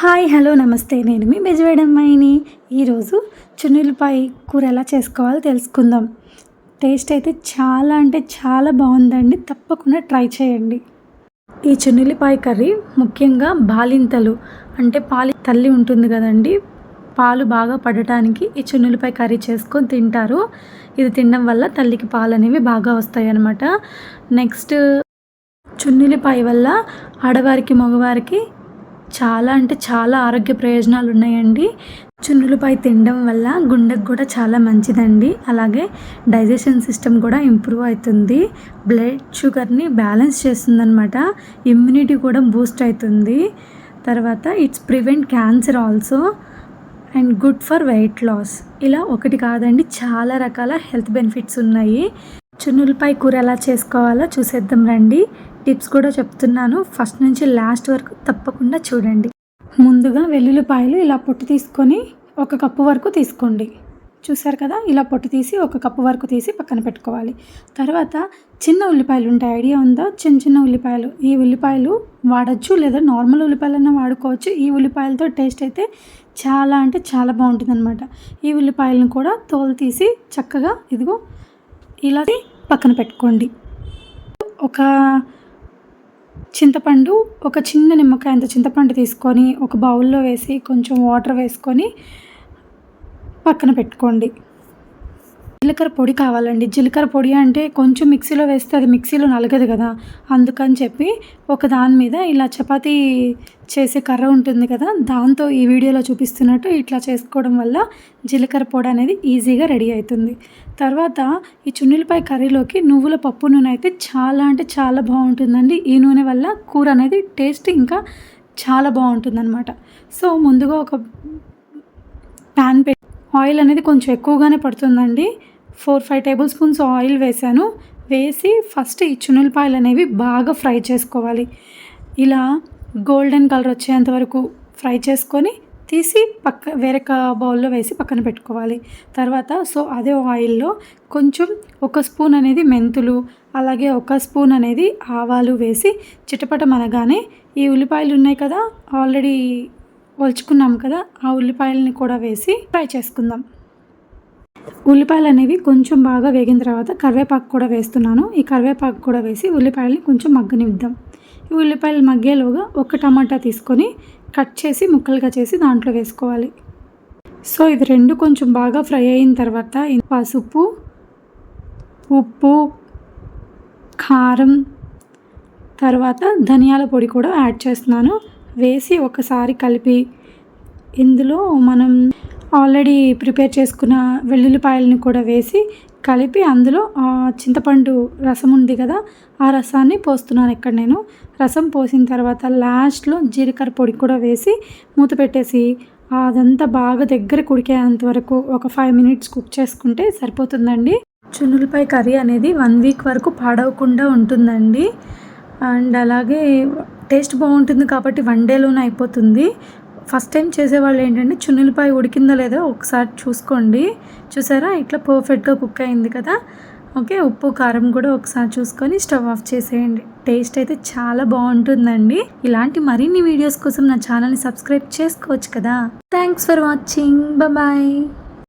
Hi hello నమస్తే. నేను మీ బెజవేడమ్మాయిని ఈరోజు చున్నులపై కూర ఎలా చేసుకోవాలో తెలుసుకుందాం. టేస్ట్ అయితే చాలా అంటే చాలా బాగుందండి. తప్పకుండా ట్రై చేయండి. ఈ చున్నులపాయ కర్రీ ముఖ్యంగా బాలింతలు అంటే పాలి తల్లి ఉంటుంది కదండి పాలు బాగా పడటానికి ఈ చున్నులపై కర్రీ చేసుకొని తింటారు. ఇది తినడం వల్ల తల్లికి పాలు అనేవి బాగా వస్తాయి అన్నమాట నెక్స్ట్ చున్నులపాయ వల్ల ఆడవారికి మగవారికి చాలా అంటే చాలా ఆరోగ్య ప్రయోజనాలు ఉన్నాయండి. చున్నులపై తినడం వల్ల గుండెకు కూడా చాలా మంచిదండి. అలాగే డైజెషన్ సిస్టమ్ కూడా ఇంప్రూవ్ అవుతుంది. బ్లడ్ షుగర్ని బ్యాలెన్స్ చేస్తుందన్నమాట. ఇమ్యూనిటీ కూడా బూస్ట్ అవుతుంది. తర్వాత it's prevent cancer also and good for weight loss. ఇలా ఒకటి కాదండి చాలా రకాల హెల్త్ బెనిఫిట్స్ ఉన్నాయి. చున్నులపై కూర ఎలా చేసుకోవాలో చూసేద్దాం రండి. టిప్స్ కూడా చెప్తున్నాను. ఫస్ట్ నుంచి లాస్ట్ వరకు తప్పకుండా చూడండి. ముందుగా వెల్లుల్లిపాయలు ఇలా పొట్టు తీసుకొని ఒక కప్పు వరకు తీసుకోండి. చూసారు కదా? ఇలా పొట్టు తీసి ఒక కప్పు వరకు తీసి పక్కన పెట్టుకోవాలి. తర్వాత చిన్న ఉల్లిపాయలు ఉంటాయి. ఐడియా ఉందా? చిన్న చిన్న ఉల్లిపాయలు. ఈ ఉల్లిపాయలు వాడచ్చు లేదా నార్మల్ ఉల్లిపాయలన్నా వాడుకోవచ్చు. ఈ ఉల్లిపాయలతో టేస్ట్ అయితే చాలా అంటే చాలా బాగుంటుంది అనమాట ఈ ఉల్లిపాయలను కూడా తోలు తీసి చక్కగా ఇదిగో ఇలా పక్కన పెట్టుకోండి. ఒక చింతపండు ఒక చిన్న నిమ్మకాయ అంత చింతపండు తీసుకొని ఒక బౌల్లో వేసి కొంచెం వాటర్ వేసుకొని పక్కన పెట్టుకోండి. జీలకర్ర పొడి కావాలండి. జీలకర్ర పొడి అంటే కొంచెం మిక్సీలో వేస్తే అది మిక్సీలో నలగదు కదా. అందుకని చెప్పి ఒక దాని మీద ఇలా చపాతీ చేసే కర్ర ఉంటుంది కదా దాంతో ఈ వీడియోలో చూపిస్తున్నట్టు ఇట్లా చేసుకోవడం వల్ల జీలకర్ర పొడి అనేది ఈజీగా రెడీ అవుతుంది. తర్వాత ఈ చున్నీలపాయ కర్రీలోకి నువ్వుల పప్పు నూనె అయితే చాలా అంటే చాలా బాగుంటుందండి. ఈ నూనె వల్ల కూర అనేది టేస్ట్ ఇంకా చాలా బాగుంటుందన్నమాట. సో ముందుగా ఒక ప్యాన్ పెట్టి ఆయిల్ అనేది కొంచెం ఎక్కువగానే పడుతుందండి. Four five tablespoons oil వేసాను వేసి ఫస్ట్ ఈ చునులపాయలు అనేవి బాగా ఫ్రై చేసుకోవాలి. ఇలా గోల్డెన్ కలర్ వచ్చేంత వరకు ఫ్రై చేసుకొని తీసి పక్క వేరొక బౌల్లో వేసి పక్కన పెట్టుకోవాలి. తర్వాత సో అదే ఆయిల్లో కొంచెం ఒక స్పూన్ అనేది మెంతులు అలాగే ఒక స్పూన్ అనేది ఆవాలు వేసి చిటపటం అనగానే ఈ ఉల్లిపాయలు ఉన్నాయి కదా ఆల్రెడీ ఒలుచుకున్నాం కదా ఆ ఉల్లిపాయలని కూడా వేసి ఫ్రై చేసుకుందాం. ఉల్లిపాయలు అనేవి కొంచెం బాగా వేగిన తర్వాత కరివేపాకు కూడా వేస్తున్నాను. ఈ కరివేపాకు కూడా వేసి ఉల్లిపాయలని కొంచెం మగ్గనిద్దాం. ఈ ఉల్లిపాయలు మగ్గేలోగా ఒక టమాటా తీసుకొని కట్ చేసి ముక్కలుగా చేసి దాంట్లో వేసుకోవాలి. సో ఇది రెండు కొంచెం బాగా ఫ్రై అయిన తర్వాత పసుపు ఉప్పు కారం తర్వాత ధనియాల పొడి కూడా యాడ్ చేస్తున్నాను. వేసి ఒకసారి కలిపి ఇందులో మనం ఆల్రెడీ ప్రిపేర్ చేసుకున్న వెల్లుల్లిపాయలను కూడా వేసి కలిపి అందులో చింతపండు రసం ఉంది కదా ఆ రసాన్ని పోస్తున్నాను ఇక్కడ నేను. రసం పోసిన తర్వాత లాస్ట్లో జీలకర్ర పొడి కూడా వేసి మూత పెట్టేసి అదంతా బాగా దగ్గర కుడికేంత వరకు ఒక ఫైవ్ మినిట్స్ కుక్ చేసుకుంటే సరిపోతుందండి. చున్నులపై కర్రీ అనేది వన్ వీక్ వరకు పాడవకుండా ఉంటుందండి. అండ్ అలాగే టేస్ట్ బాగుంటుంది కాబట్టి వన్ డేలోనే అయిపోతుంది. ఫస్ట్ టైం చేసేవాళ్ళు ఏంటంటే చున్నులపాయ ఉడికిందో లేదో ఒకసారి చూసుకోండి. చూసారా? ఇట్లా పర్ఫెక్ట్గా కుక్ అయింది కదా? ఓకే ఉప్పు కారం కూడా ఒకసారి చూసుకొని స్టవ్ ఆఫ్ చేసేయండి. టేస్ట్ అయితే చాలా బాగుంటుందండి. ఇలాంటి మరిన్ని వీడియోస్ కోసం నా ఛానల్ని సబ్స్క్రైబ్ చేసుకోవచ్చు కదా? Thanks for watching. బాయ్